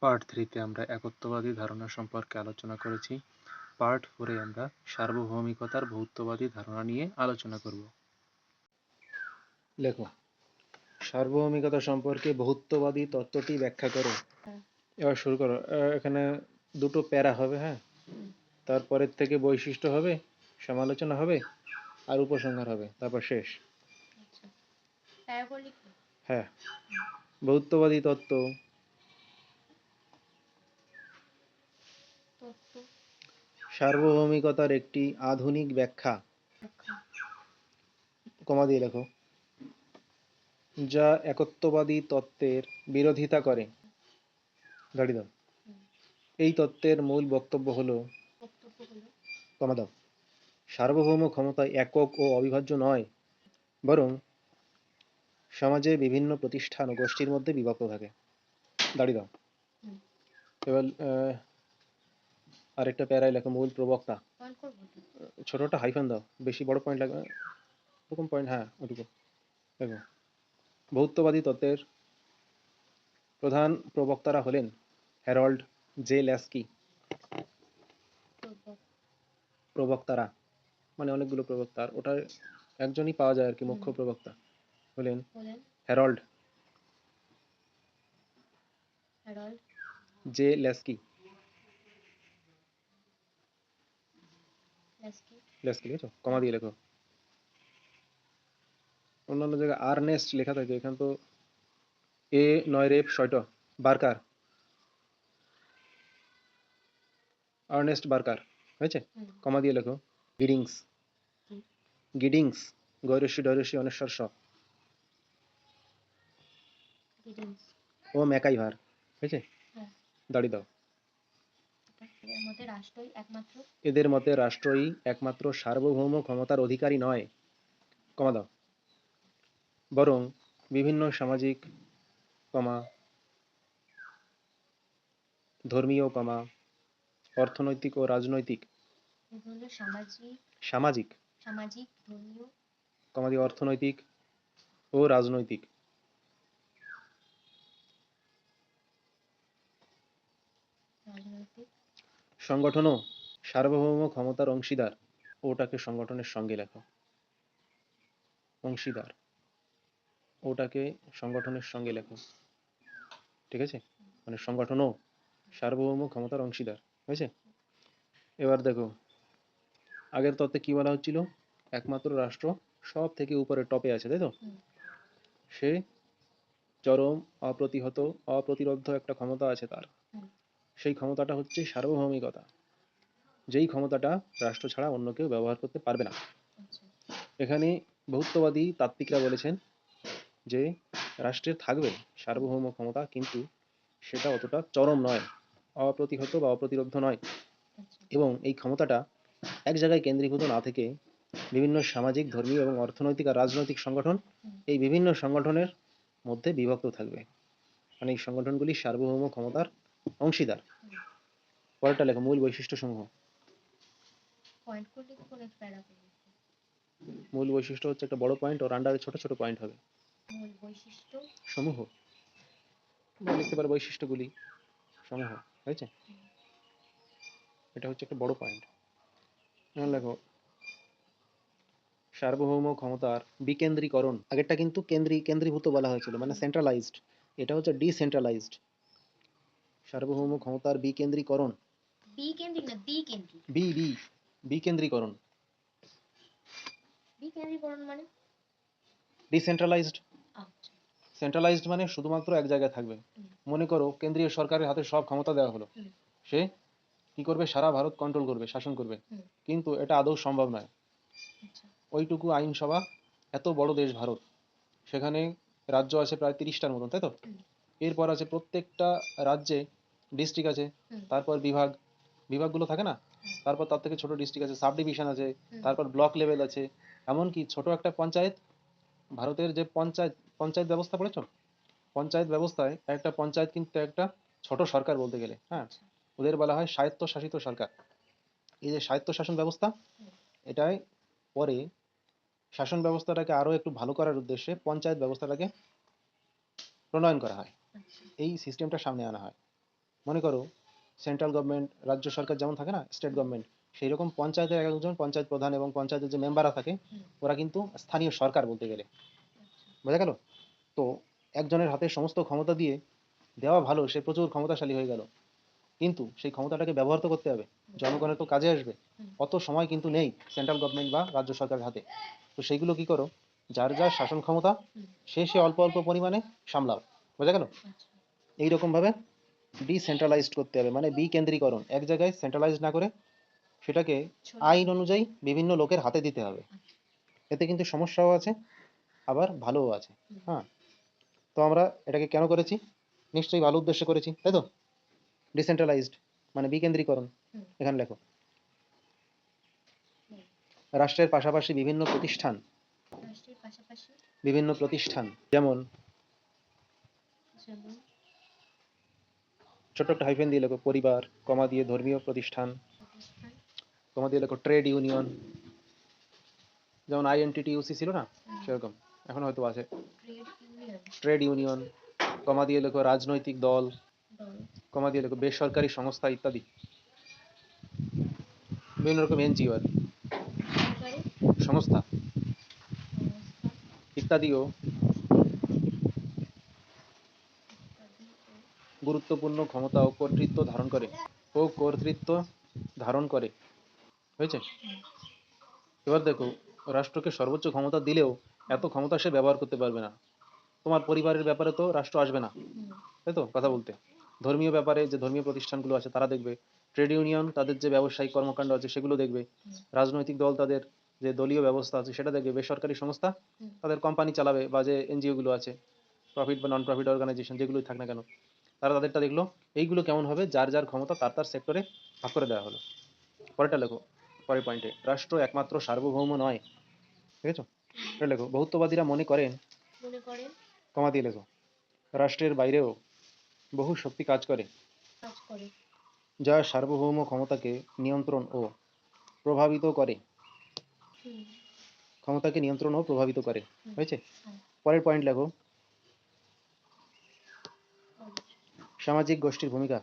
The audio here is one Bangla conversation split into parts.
পার্ট থ্রিতে আমরা একত্ববাদী ধারণা সম্পর্কে আলোচনা করেছি। পার্ট ফোরে আমরা সার্বভৌমিকতার ভৌতবাদী ধারণা নিয়ে আলোচনা করব। লেখো। সার্বভৌমিকতা সম্পর্কে বহুত্ববাদী তত্ত্বটি ব্যাখ্যা করো। এবার শুরু করো। আহ, এখানে দুটো প্যারা হবে হ্যাঁ? তারপরের থেকে বৈশিষ্ট্য হবে সমালোচনা হবে আর উপসংহার হবে। তারপর শেষ। আচ্ছা। হ্যাঁ। বহুত্ববাদী তত্ত্ব সার্বভৌমিকতার একটি আধুনিক ব্যাখ্যা। কমা দিয়ে লেখো। যা একত্ববাদী তত্ত্বের বিরোধিতা করে। দাঁড়িয়ে দাও। এই তত্ত্বের মূল বক্তব্য হলো কমা দাও। সার্বভৌম ক্ষমতা একক ও অবিভাজ্য নয় বরং সমাজে বিভিন্ন প্রতিষ্ঠান ও গোষ্ঠীর মধ্যে বিভক্ত থাকে। দাঁড়িয়ে দাও। এবার আহ, আরেকটা প্যারায় লেখো মূল প্রবক্তা? ছোটটা হাইফান দাও বেশি বড় পয়েন্ট লাগবে এরকম পয়েন্ট হ্যাঁ ওটুকু দেখো বহুত্ববাদী তত্ত্বের প্রধান প্রবক্তারা হলেন হ্যারল্ড জে ল্যাস্কি। প্রবক্তারা মানে অনেকগুলো প্রবক্তা আর ওটার একজনই পাওয়া যায় আর কি মুখ্য প্রবক্তা হলেন হ্যারল্ড। J Laski. ল্যাস্কি লিখেছো কমা দিয়ে লেখো। অন্যান্য জায়গায় আর্নেস্ট লেখা থাকে এখানে তো এ নয় রেপ ছয়টা বার্কার। আর্নেস্ট বার্কার হয়েছে? কমা দিয়ে লেখো। গিডিংস। গিডিংস গৈরস্যি ডৈরস্যি অনেশ্বর স ও ম্যাকাইভার হয়েছে? হ্যাঁ। দাঁড়িয়ে দাও এর মধ্যে রাষ্ট্রই একমাত্র এদের মতে রাষ্ট্রই একমাত্র সার্বভৌম ক্ষমতার অধিকারী নয়। কমা দাও। বরং বিভিন্ন সামাজিক কমা ধর্মীয় কমা অর্থনৈতিক ও রাজনৈতিক সামাজিক সামাজিক সামাজিক ধর্মীয় কমা দিয়ে অর্থনৈতিক ও রাজনৈতিক রাজনৈতিক সংগঠনও সার্বভৌম ক্ষমতার অংশীদার। ওটাকে সংগঠনের সঙ্গে লেখো। অংশীদার। ওটাকে সংগঠনের সঙ্গে লেখো। ঠিক আছে? মানে সংগঠনও সার্বভৌম ক্ষমতার অংশীদার। হয়েছে? এবার দেখো আগের তত্ত্বে কি বলা হচ্ছিল? একমাত্র রাষ্ট্র সব থেকে উপরে টপে আছে তাই তো? সে চরম অপ্রতিহত অপ্রতিরোধ একটা ক্ষমতা আছে তার। সেই ক্ষমতাটা হচ্ছে সার্বভৌমিকতা। যেই ক্ষমতাটা রাষ্ট্র ছাড়া অন্য কেউ ব্যবহার করতে পারবে না। এখানে বহুত্ববাদী তাত্ত্বিকরা বলেছেন যে, রাষ্ট্রের থাকবে সার্বভৌম ক্ষমতা, কিন্তু সেটা অতটা চরম নয়, অপ্রতিহত বা অপ্রতিরোধ নয়। এবং এই ক্ষমতাটা এক জায়গায় কেন্দ্রীভূত না থেকে বিভিন্ন সামাজিক, ধর্মীয় এবং অর্থনৈতিক আর রাজনৈতিক সংগঠন এই বিভিন্ন সংগঠনের মধ্যে বিভক্ত থাকবে। মানে এই সংগঠনগুলি সার্বভৌম ক্ষমতার অংশীদার। পরেরটা লেখো মূল বৈশিষ্ট্য সমূহ মূল বৈশিষ্ট্য হচ্ছে একটা বড় পয়েন্ট ওর আন্ডারে ছোট ছোট পয়েন্ট হবে। মূল বৈশিষ্ট্য? সমূহ। লিখতে পারো বৈশিষ্ট্যগুলি। সমূহ হয়েছে? এটা হচ্ছে একটা বড় পয়েন্ট লেখো সার্বভৌম ক্ষমতার বিকেন্দ্রীকরণ। আগেরটা কিন্তু কেন্দ্রী কেন্দ্রীভূত বলা হয়েছিল মানে সেন্ট্রালাইজড এটা হচ্ছে ডিসেন্ট্রালাইজড সার্বভৌম ক্ষমতার বিকেন্দ্রীকরণ বিকেন্দ্রিক না দ্বি বি বি বিকেন্দ্রীকরণ বি কেন্দ্রীকরণ মানে? ডিসেন্ট্রালাইজড আচ্ছা। সেন্ট্রালাইজড মানে শুধুমাত্র এক জায়গায় থাকবে। মনে করো কেন্দ্রীয় সরকারের হাতে সব ক্ষমতা দেওয়া হলো। সে কি করবে? সারা ভারত কন্ট্রোল করবে শাসন করবে। কিন্তু এটা আদৌ সম্ভব নয়। আচ্ছা। ওইটুকু আইনসভা এত বড় দেশ ভারত সেখানে রাজ্য আছে প্রায় তিরিশটার মতন তাই তো? এরপর আছে প্রত্যেকটা রাজ্যে ডিস্ট্রিক্ট আছে। তারপর বিভাগ বিভাগগুলো থাকে না? তারপর তার থেকে ছোট ডিস্ট্রিক্ট আছে সাব ডিভিশন আছে তারপর ব্লক লেভেল আছে। এমনকি ছোট একটা পঞ্চায়েত ভারতের যে পঞ্চায়েত পঞ্চায়েত ব্যবস্থা পড়েছো? পঞ্চায়েত ব্যবস্থায় একটা পঞ্চায়েত কিন্তু একটা ছোট সরকার বলতে গেলে হ্যাঁ? আচ্ছা। ওদের বলা হয় স্বায়ত্তশাসিত সরকার। এই যে স্বায়ত্তশাসন ব্যবস্থা এটাই পরে শাসন ব্যবস্থাটাকে আরও একটু ভালো করার উদ্দেশ্যে পঞ্চায়েত ব্যবস্থাটাকে প্রণয়ন করা হয়। আচ্ছা। এই সিস্টেমটা সামনে আনা হয়। মনে করো সেন্ট্রাল গভর্নমেন্ট রাজ্য সরকার যেমন থাকে না স্টেট গভর্নমেন্ট সেই রকম পঞ্চায়েতের একজন পঞ্চায়েত প্রধান এবং পঞ্চায়েতের যে মেম্বাররা থাকে ওরা কিন্তু স্থানীয় সরকার বলতে গেলে। বোঝা গেল? তো একজনের হাতে সমস্ত ক্ষমতা দিয়ে দেওয়া ভালো সে প্রচুর ক্ষমতাশালী হয়ে গেল। কিন্তু সেই ক্ষমতাটাকে ব্যবহার তো করতে হবে। জনগণের তো কাজে আসবে। অত সময় কিন্তু নেই সেন্ট্রাল গভর্নমেন্ট বা রাজ্য সরকারের হাতে। তো সেইগুলো কি করো? যার যার শাসন ক্ষমতা সে সে অল্প অল্প পরিমাণে সামলাও। বোঝা গেল? আচ্ছা। এইরকম ভাবে ডিসেন্ট্রালাইজড করতে হবে মানে বিকেন্দ্রীকরণ। এক জায়গায় সেন্ট্রালাইজ না করে সেটাকে আইন অনুযায়ী বিভিন্ন লোকের হাতে দিতে হবে। এতে কিন্তু সমস্যাও আছে আবার ভালোও আছে। হ্যাঁ। তো আমরা এটাকে কেন করেছি? নিশ্চয়ই ভালো উদ্দেশ্যে করেছি তাই তো? ডিসেন্ট্রালাইজড মানে বিকেন্দ্রীকরণ। এখানে লেখো। রাষ্ট্রের পাশাপাশি বিভিন্ন প্রতিষ্ঠান। বিভিন্ন প্রতিষ্ঠান। যেমন? ছোট্ট একটা হাইফেন দিয়ে লেখো, পরিবার, কমা দিয়ে ধর্মীয় প্রতিষ্ঠান, কমা দিয়ে লেখো ট্রেড ইউনিয়ন যেমন আইএনটিটিউসি ছিল না, সেরকম, এখন হয়তো আছে। ট্রেড ইউনিয়ন কমা দিয়ে লেখো রাজনৈতিক দল, কমা দিয়ে লেখো বেসরকারি সংস্থা ইত্যাদি। বিভিন্ন রকম এনজিও আর সংস্থা ইত্যাদিও ইত্যাদি ও গুরুত্বপূর্ণ ক্ষমতা ও কর্তৃত্ব ধারণ করে ও কর্তৃত্ব ধারণ করে। হয়েছে? এবার দেখো, রাষ্ট্রকে সর্বোচ্চ ক্ষমতা দিলেও এত ক্ষমতা সে ব্যবহার করতে পারবে না। তোমার পরিবারের ব্যাপারে তো রাষ্ট্র আসবে না। তাই তো? কথা বলতে। ধর্মীয় ব্যাপারে যে ধর্মীয় প্রতিষ্ঠানগুলো আছে, তারা দেখবে। ট্রেড ইউনিয়ন, তাদের যে ব্যবসায়িক কর্মকাণ্ড আছে, সেগুলো দেখবে। রাজনৈতিক দল, তাদের যে দলীয় ব্যবস্থা আছে, সেটা দেখবে। বেসরকারি সংস্থা, তাদের কোম্পানি চালাবে বা যে এনজিও গুলো আছে প্রফিট বা নন প্রফিট অর্গানাইজেশন যেগুলোই থাক না কেন। তারা তাদেরটা দেখল। এইগুলো কেমন হবে? যার যার ক্ষমতা তার তার সেক্টরে ভাগ করে দেওয়া হলো। পরেরটা লেখো পরের পয়েন্টে রাষ্ট্র একমাত্র সার্বভৌম নয়। ঠিক আছে? এটা লেখো। বহুত্ববাদীরা মনে করেন কমা দিয়ে লেখো। রাষ্ট্রের বাইরেও বহু শক্তি কাজ করে। যা সার্বভৌম ক্ষমতাকে নিয়ন্ত্রণ ও প্রভাবিত করে। ক্ষমতাকে নিয়ন্ত্রণ ও প্রভাবিত করে। হয়েছে? হ্যাঁ। পরের পয়েন্ট লেখো বলো। সামাজিক গোষ্ঠীর ভূমিকা।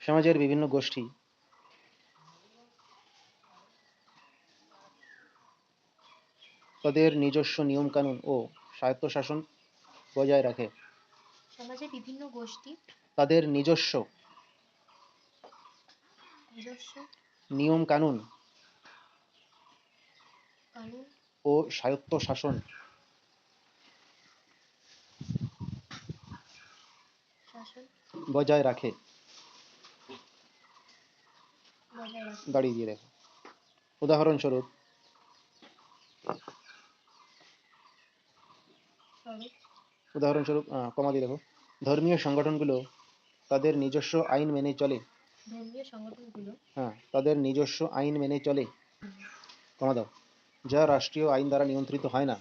সমাজের বিভিন্ন গোষ্ঠী। তাদের নিজস্ব নিয়মকানুন ও স্বায়ত্তশাসন বজায় রাখে। সমাজের বিভিন্ন গোষ্ঠী। তাদের নিজস্ব। নিজস্ব। নিয়মকানুন। কানুন। ও স্বায়ত্তশাসন। বজায় রাখে। দাঁড়িয়ে দিয়ে দেখো। উদাহরণস্বরূপ উদাহরণস্বরূপ কমা দিয়ে দেখো। ধর্মীয় সংগঠনগুলো তাদের নিজস্ব আইন মেনে চলে। হ্যাঁ তাদের নিজস্ব আইন মেনে চলে। কমা দাও। যা রাষ্ট্রীয় আইন দ্বারা নিয়ন্ত্রিত হয় না।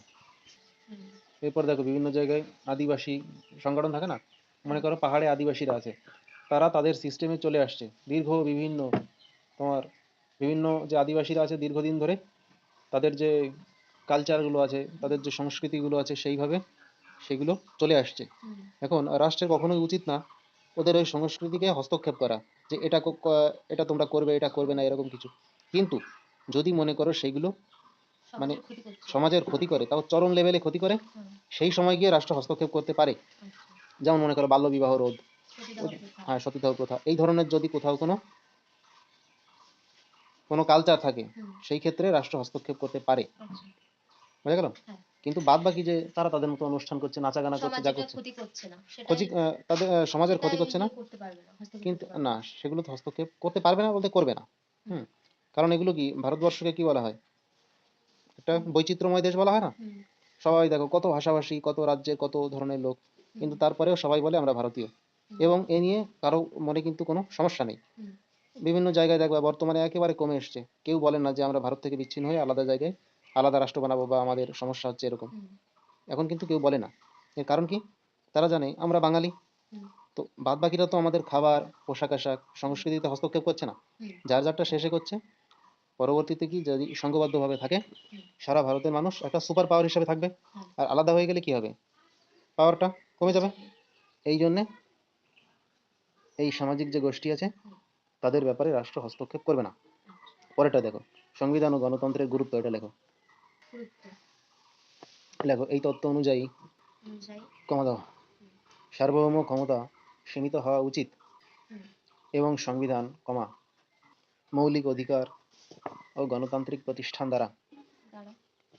এরপর দেখো, বিভিন্ন জায়গায় আদিবাসী সংগঠন থাকে না? মনে করো পাহাড়ে আদিবাসীরা আছে তারা তাদের সিস্টেমে চলে আসছে। দীর্ঘ বিভিন্ন তোমার বিভিন্ন যে আদিবাসীরা আছে দীর্ঘদিন ধরে তাদের যে কালচারগুলো আছে তাদের যে সংস্কৃতিগুলো আছে সেইভাবে সেগুলো চলে আসছে। এখন রাষ্ট্রের কখনোই উচিত না ওদের ওই সংস্কৃতিকে হস্তক্ষেপ করা যে এটা এটা তোমরা করবে এটা করবে না এরকম কিছু। কিন্তু যদি মনে করো সেইগুলো মানে সমাজের ক্ষতি করে তাও চরম লেভেলে ক্ষতি করে সেই সময় গিয়ে রাষ্ট্র হস্তক্ষেপ করতে পারে। যেমন মনে করো বাল্যবিবাহ রোধ সতীদাহ প্রথা। হ্যাঁ সতীদাহ প্রথা। এই ধরনের যদি কোথাও কোনো কোনো কালচার থাকে সেই ক্ষেত্রে রাষ্ট্র হস্তক্ষেপ করতে পারে। আচ্ছা। বুঝা গেল হ্যাঁ। কিন্তু বাদ বাকি যে তারা তাদের মতো অনুষ্ঠান করছে নাচা গানা করছে যা করছে ক্ষতি তাদের সমাজের ক্ষতি করছে না। কিন্তু না। সেগুলো তো হস্তক্ষেপ করতে পারবে না বলতে করবে না। হুম। কারণ এগুলো কি ভারতবর্ষকে কি বলা হয়? একটা বৈচিত্র্যময় দেশ বলা হয় না? সবাই দেখো কত ভাষাভাষী কত রাজ্যের কত ধরনের লোক। কিন্তু তারপরেও সবাই বলে আমরা ভারতীয়। এবং এ নিয়ে কারও মনে কিন্তু কোনো সমস্যা নেই। বিভিন্ন জায়গায় দেখবা বর্তমানে একেবারে কমে এসছে। কেউ বলে না যে আমরা ভারত থেকে বিচ্ছিন্ন হয়ে আলাদা জায়গায় আলাদা রাষ্ট্র বানাবো বা আমাদের সমস্যা হচ্ছে এরকম। এখন কিন্তু কেউ বলে না। এর কারণ কি? তারা জানে, আমরা বাঙালি। তো বাদ বাকিরা তো আমাদের খাবার, পোশাক আশাক, সংস্কৃতিতে হস্তক্ষেপ করছে না। যার যারটা শেষে করছে। পরবর্তীতে কি যদি সংঘবদ্ধভাবে থাকে, সারা ভারতের মানুষ একটা সুপার পাওয়ার হিসেবে থাকবে। আর আলাদা হয়ে গেলে কি হবে? পাওয়ারটা কমে যাবে। এই জন্যে এই সামাজিক যে গোষ্ঠী আছে তাদের ব্যাপারে রাষ্ট্র হস্তক্ষেপ করবে না। পরেটা দেখো সংবিধান ও গণতন্ত্রের গুরুত্ব এটা লেখো। লেখো এই তত্ত্ব অনুযায়ী কমা দাও। সার্বভৌম ক্ষমতা সীমিত হওয়া উচিত এবং সংবিধান কমা। মৌলিক অধিকার ও গণতান্ত্রিক প্রতিষ্ঠান দ্বারা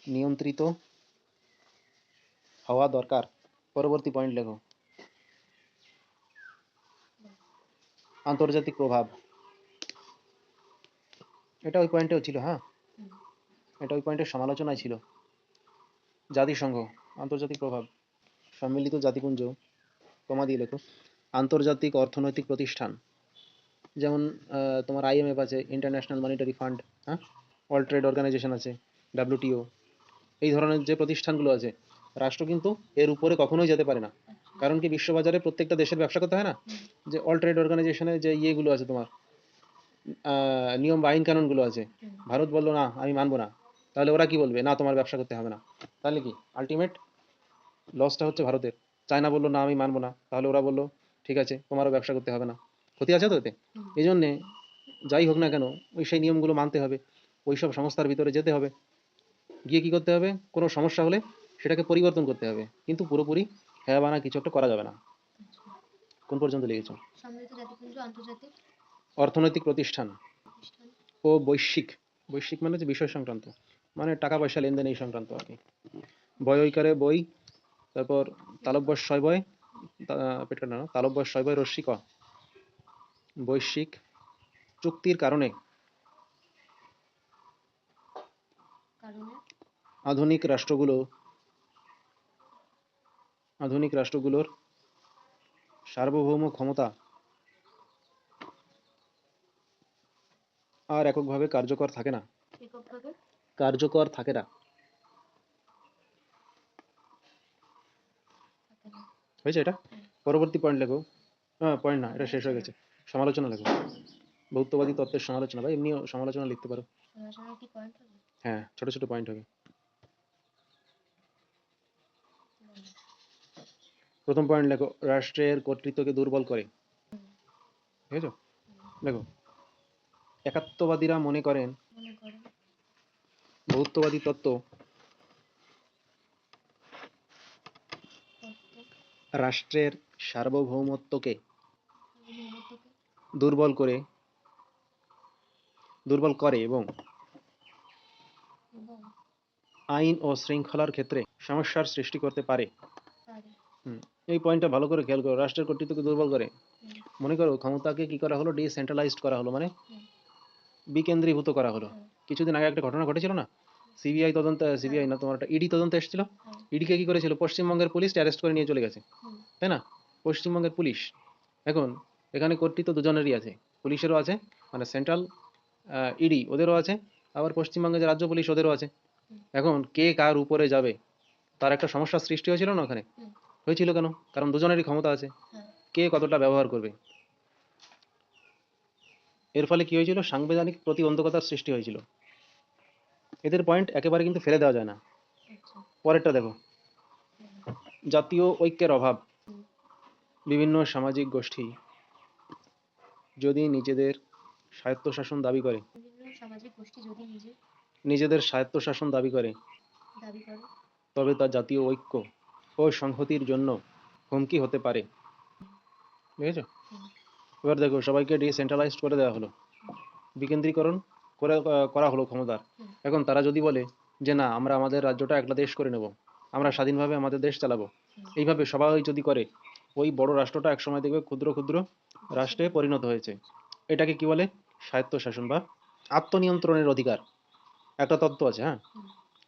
নিয়ন্ত্রিত হওয়া দরকার। পরবর্তী পয়েন্ট লেখো। আন্তর্জাতিক প্রভাব। এটা ওই পয়েন্টেও ছিল হ্যাঁ? এটা ওই পয়েন্টের সমালোচনায় ছিল। জাতিসংঘ, আন্তর্জাতিক প্রভাব, সম্মিলিত জাতিপুঞ্জ, কমা দিয়ে লেখো। আন্তর্জাতিক অর্থনৈতিক প্রতিষ্ঠান, যেমন তোমার আইএমএফ আছে ইন্টারন্যাশনাল মনিটারি ফান্ড হ্যাঁ? ওয়ার্ল্ড ট্রেড অর্গানাইজেশন আছে ডাব্লিউটিও এই ধরনের যে প্রতিষ্ঠানগুলো আছে রাষ্ট্র কিন্তু এর উপরে কখনোই যেতে পারে না। কারণ কি বিশ্ববাজারে প্রত্যেকটা দেশের ব্যবসা করতে হয় না? যে অল ট্রেড অর্গানাইজেশনের যে ইয়েগুলো আছে তোমার নিয়ম বা আইন কানুনগুলো আছে। ভারত বলল, না, আমি মানবো না। তাহলে ওরা কি বলবে? না, তোমার ব্যবসা করতে হবে না। তাহলে কি? আলটিমেট লসটা হচ্ছে ভারতের। চায়না বলল, না, আমি মানবো না। তাহলে ওরা বলল, ঠিক আছে, তোমারও ব্যবসা করতে হবে না। ক্ষতি আছে তো এতে? এই জন্যে যাই হোক না কেন, ওই সেই নিয়মগুলো মানতে হবে। ওই সব সংস্থার ভিতরে যেতে হবে। গিয়ে কি করতে হবে? কোনো সমস্যা হলে সেটাকে পরিবর্তন করতে হবে। কিন্তু পুরোপুরি হ্যাঁ বানা কিছু একটা করা যাবে না। কোন পর্যন্ত লিখেছ? অর্থনৈতিক প্রতিষ্ঠান ও বৈশ্বিক। বৈশ্বিক মানে হচ্ছে বিষয় সংক্রান্ত। মানে টাকা পয়সা লেনদেন এই সংক্রান্ত আর কি। বয় ঐকারে বই তারপর তালব্যস ছয় বয় পেট কাটা না তালব্যস ছয় বয় রশ্মি ক বৈশ্বিক চুক্তির কারণে? আধুনিক রাষ্ট্রগুলো আধুনিক রাষ্ট্রগুলোর সার্বভৌম ক্ষমতা আর এককভাবে কার্যকর থাকে না। কার্যকর থাকে না। হয়েছে এটা? পরবর্তী পয়েন্ট লেখো। হ্যাঁ পয়েন্ট না এটা শেষ হয়ে গেছে। সমালোচনা লেখো। বহুত্ববাদী তত্ত্বের সমালোচনা বা এমনিও সমালোচনা লিখতে পারো। হ্যাঁ ছোট ছোট পয়েন্ট হবে। প্রথম পয়েন্ট লেখো রাষ্ট্রের কর্তৃত্বকে দুর্বল করে। বুঝেছ? দেখো একাত্মবাদীরা মনে করেন বহুত্ববাদী তত্ত্ব রাষ্ট্রের সার্বভৌমত্বকে দুর্বল করে দুর্বল করে এবং আইন ও শৃঙ্খলার ক্ষেত্রে সমস্যার সৃষ্টি করতে পারে। এই পয়েন্টটা ভালো করে খেয়াল করো। রাষ্ট্রের কর্তৃত্বকে দুর্বল করে? মনে করো ক্ষমতাকে কি করা হলো? ডিসেন্ট্রালাইজড করা হলো মানে বিকেন্দ্রীভূত করা হলো। কিছুদিন আগে একটা ঘটনা ঘটেছিল না? সিবিআই তদন্ত সিবিআই না তোমার একটা ইডি তদন্ত এসেছিল। ইডিকে কি করেছিল? পশ্চিমবঙ্গের পুলিশ অ্যারেস্ট করে নিয়ে চলে গেছে। তাই না? পশ্চিমবঙ্গের পুলিশ এখন এখানে কর্তৃত্ব দুজনেরই আছে। পুলিশেরও আছে মানে সেন্ট্রাল ইডি ওদেরও আছে আবার পশ্চিমবঙ্গের যে রাজ্য পুলিশ ওদেরও আছে। এখন কে কার উপরে যাবে? তার একটা সমস্যার সৃষ্টি হয়েছিল না ওখানে। হয়েছিল কেন? কারণ দুজনেরই ক্ষমতা আছে। হ্যাঁ। কে কতটা ব্যবহার করবে? এর ফলে কি হয়েছিল? সাংবিধানিক প্রতিবন্ধকতার সৃষ্টি হয়েছিল। এদের পয়েন্ট একেবারে কিন্তু ফেলে দেওয়া যায় না। আচ্ছা। পরেরটা দেখো। জাতীয় ঐক্যের অভাব। বিভিন্ন সামাজিক গোষ্ঠী যদি নিজেদের স্বায়ত্তশাসন দাবি করে নিজেদের স্বায়ত্তশাসন দাবি করে দাবি করে। তবে তা জাতীয় ঐক্য ও সংহতির জন্য হুমকি হতে পারে। বুঝেছ হুম, এবার দেখো সবাইকে ডিসেন্ট্রালাইজড করে দেওয়া হলো। বিকেন্দ্রীকরণ করে করা হলো ক্ষমতার। এখন তারা যদি বলে যে না আমরা আমাদের রাজ্যটা একটা দেশ করে নেব আমরা স্বাধীনভাবে আমাদের দেশ চালাবো। এইভাবে সবাই যদি করে ওই বড় রাষ্ট্রটা একসময় দেখবে ক্ষুদ্র ক্ষুদ্র রাষ্ট্রে পরিণত হয়েছে। এটাকে কি বলে? স্বায়ত্তশাসন বা আত্মনিয়ন্ত্রণের অধিকার। একটা তত্ত্ব আছে হ্যাঁ?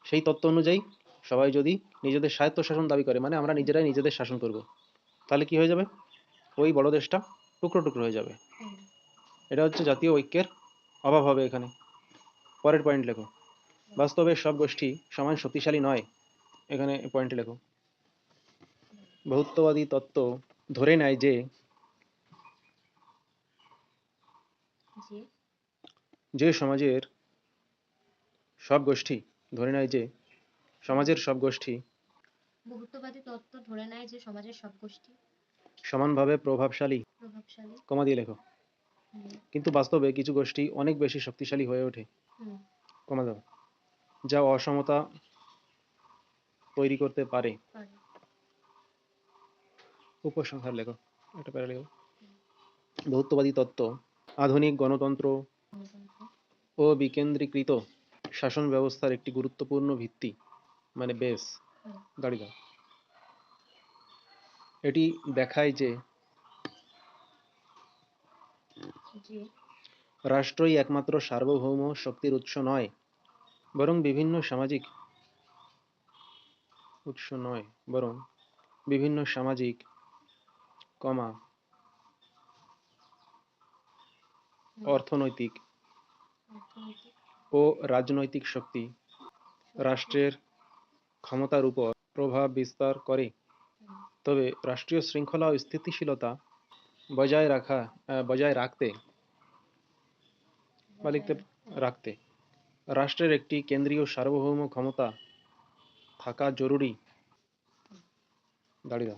সেই তত্ত্ব অনুযায়ী সবাই যদি নিজেদের স্বায়ত্তশাসন দাবি করে মানে আমরা নিজেরাই নিজেদের শাসন করব তাহলে কি হয়ে যাবে? ওই বড় দেশটা টুকরো টুকরো হয়ে যাবে। এটা হচ্ছে জাতীয় ঐক্যের অভাব হবে এখানে। পরের পয়েন্ট লেখো। বাস্তবে সব গোষ্ঠী সমান শক্তিশালী নয় এখানে পয়েন্ট লেখো। বহুত্ববাদী তত্ত্ব ধরে নেয় যে যে যে সমাজের সব গোষ্ঠী ধরে নেয় যে সমাজের সব গোষ্ঠী। বহুত্ববাদী তত্ত্ব ধরে নেয় যে সমাজের সব গোষ্ঠী। সমানভাবে প্রভাবশালী। প্রভাবশালী। কমা দিয়ে লেখো। হুম। কিন্তু বাস্তবে কিছু গোষ্ঠী অনেক বেশি শক্তিশালী হয়ে ওঠে। হুম। কমা দাও। যা অসমতা তৈরি করতে পারে। পারে। উপসংহার লেখো। একটা প্যারা লেখো। বহুত্ববাদী তত্ত্ব। আধুনিক গণতন্ত্র গণতন্ত্র। ও বিকেন্দ্রীকৃত শাসন ব্যবস্থার একটি গুরুত্বপূর্ণ ভিত্তি। মানে বেস দাও। এটি দেখায় যে রাষ্ট্রই একমাত্র সার্বভৌম শক্তির উৎস নয় বরং বিভিন্ন সামাজিক উৎস নয় বরং বিভিন্ন সামাজিক কমা অর্থনৈতিক ও রাজনৈতিক শক্তি। রাষ্ট্রের ক্ষমতার উপর প্রভাব বিস্তার করে। তবে রাষ্ট্রীয় শৃঙ্খলা ও স্থিতিশীলতা বজায় রাখা বজায় রাখতে বা লিখতে, রাখতে রাষ্ট্রের একটি কেন্দ্রীয় সার্বভৌম ক্ষমতা থাকা জরুরি। দাঁড়িয়ে